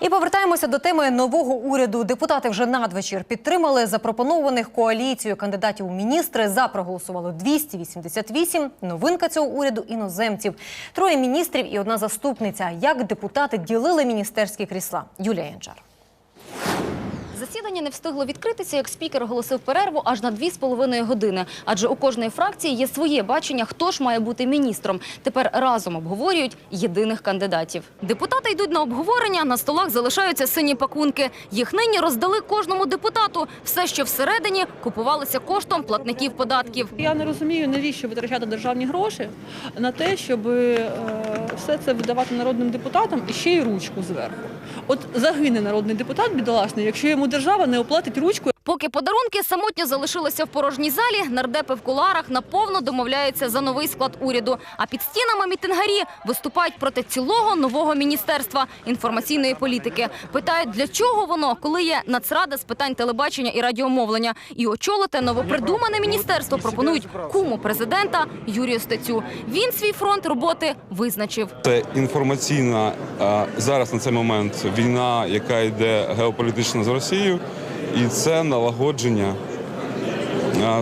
І повертаємося до теми нового уряду. Депутати вже надвечір підтримали запропонованих коаліцією кандидатів у міністри. За проголосувало 288. Новинка цього уряду іноземців. Троє міністрів і одна заступниця. Як депутати ділили міністерські крісла? Юлія Янчар. Засідання не встигло відкритися, як спікер оголосив перерву аж на дві з половиною години. Адже у кожної фракції є своє бачення, хто ж має бути міністром. Тепер разом обговорюють єдиних кандидатів. Депутати йдуть на обговорення, на столах залишаються сині пакунки. Їх нині роздали кожному депутату. Все, що всередині, купувалося коштом платників податків. Я не розумію, навіщо витрачати державні гроші на те, щоб е, все це видавати народним депутатам і ще й ручку зверху. От загине народний депутат бідолашний, якщо йому держава не оплатить ручку. Поки подарунки самотньо залишилися в порожній залі, нардепи в куларах наповно домовляються за новий склад уряду. А під стінами мітингарі виступають проти цілого нового міністерства інформаційної політики. Питають, для чого воно, коли є нацрада з питань телебачення і радіомовлення. І очолити новопридумане міністерство пропонують куму президента Юрію Стецю. Він свій фронт роботи визначив. Це інформаційна зараз на цей момент війна, яка йде геополітична з Росією, і це налагодження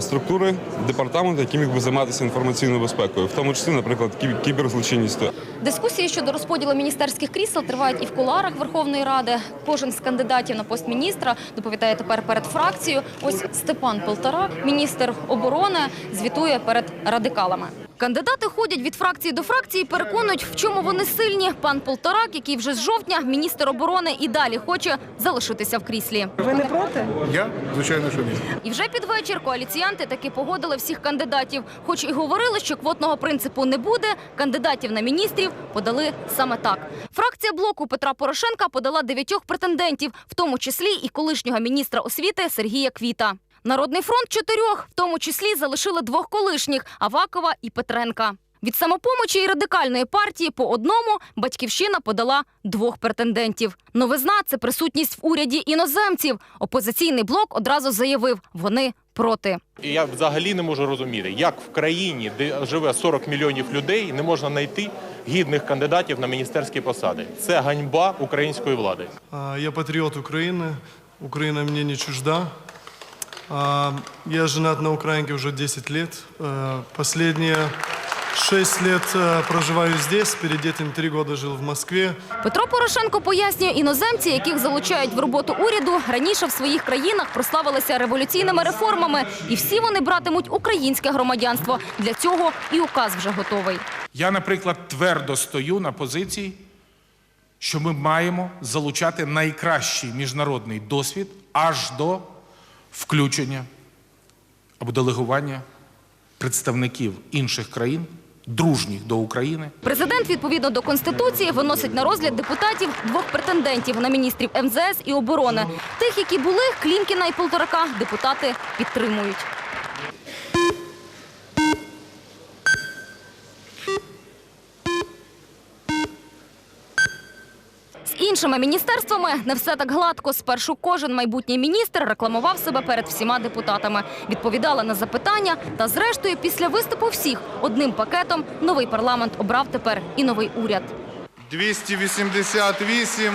структури департаменту, який міг би займатися інформаційною безпекою, в тому числі, наприклад, кіб- кіберзлочинністю. Дискусії щодо розподілу міністерських крісел тривають і в куларах Верховної Ради. Кожен з кандидатів на пост міністра доповідає тепер перед фракцією. Ось Степан Полторак, міністр оборони, звітує перед радикалами. Кандидати ходять від фракції до фракції, переконують, в чому вони сильні. Пан Полторак, який вже з жовтня міністр оборони і далі хоче залишитися в кріслі. Ви не проти? Я? Звичайно, що ні. І вже під вечір коаліціянти таки погодили всіх кандидатів. Хоч і говорили, що квотного принципу не буде, кандидатів на міністрів подали саме так. Фракція блоку Петра Порошенка подала дев'ятьох претендентів, в тому числі і колишнього міністра освіти Сергія Квіта. Народний фронт чотирьох, в тому числі залишили двох колишніх Авакова і Петренка. Від самопомочі і радикальної партії по одному батьківщина подала двох претендентів. Новизна це присутність в уряді іноземців. Опозиційний блок одразу заявив, вони проти. Я взагалі не можу розуміти, як в країні, де живе 40 мільйонів людей, не можна знайти гідних кандидатів на міністерські посади. Це ганьба української влади. Я патриот Украины. Украина мне не чужда. А, Я женат на украинке уже 10 лет. Э, Последние 6 лет э, проживаю здесь. Перед этим 3 года жил в Москве. Петро Порошенко пояснює, іноземці, яких залучають в роботу уряду, раніше в своїх країнах прославилися революційними реформами, і всі вони братимуть українське громадянство. Для цього і указ вже готовий. Я, наприклад, твердо стою на позиції, що ми маємо залучати найкращий міжнародний досвід аж до включення або делегування представників інших країн, дружніх до України, Президент відповідно до конституції виносить на розгляд депутатів двох претендентів на міністрів МЗС і оборони. Тих, які були Клімкіна і Полторака, депутати підтримують. З іншими міністерствами не все так гладко. Спершу кожен майбутній міністр рекламував себе перед всіма депутатами, відповідала на запитання. Та зрештою, після виступу всіх одним пакетом новий парламент обрав тепер і новий уряд. 288.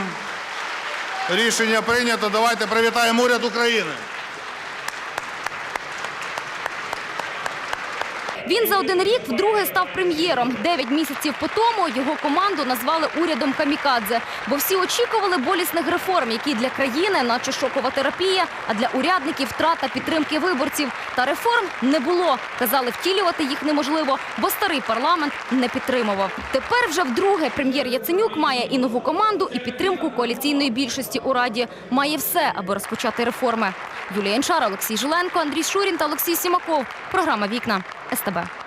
Рішення прийнято. Давайте привітаємо уряд України. Він за один рік вдруге став прем'єром. Дев'ять місяців по тому його команду назвали урядом камікадзе, бо всі очікували болісних реформ, які для країни, наче шокова терапія, а для урядників втрата підтримки виборців. Та реформ не було. Казали, втілювати їх неможливо, бо старий парламент не підтримував. Тепер вже вдруге прем'єр Яценюк має і нову команду, і підтримку коаліційної більшості у раді. Має все, аби розпочати реформи. Юлія Янчара, Олексій Жиленко, Андрій Шурін та Олексій Сімаков. Програма Вікна СТБ.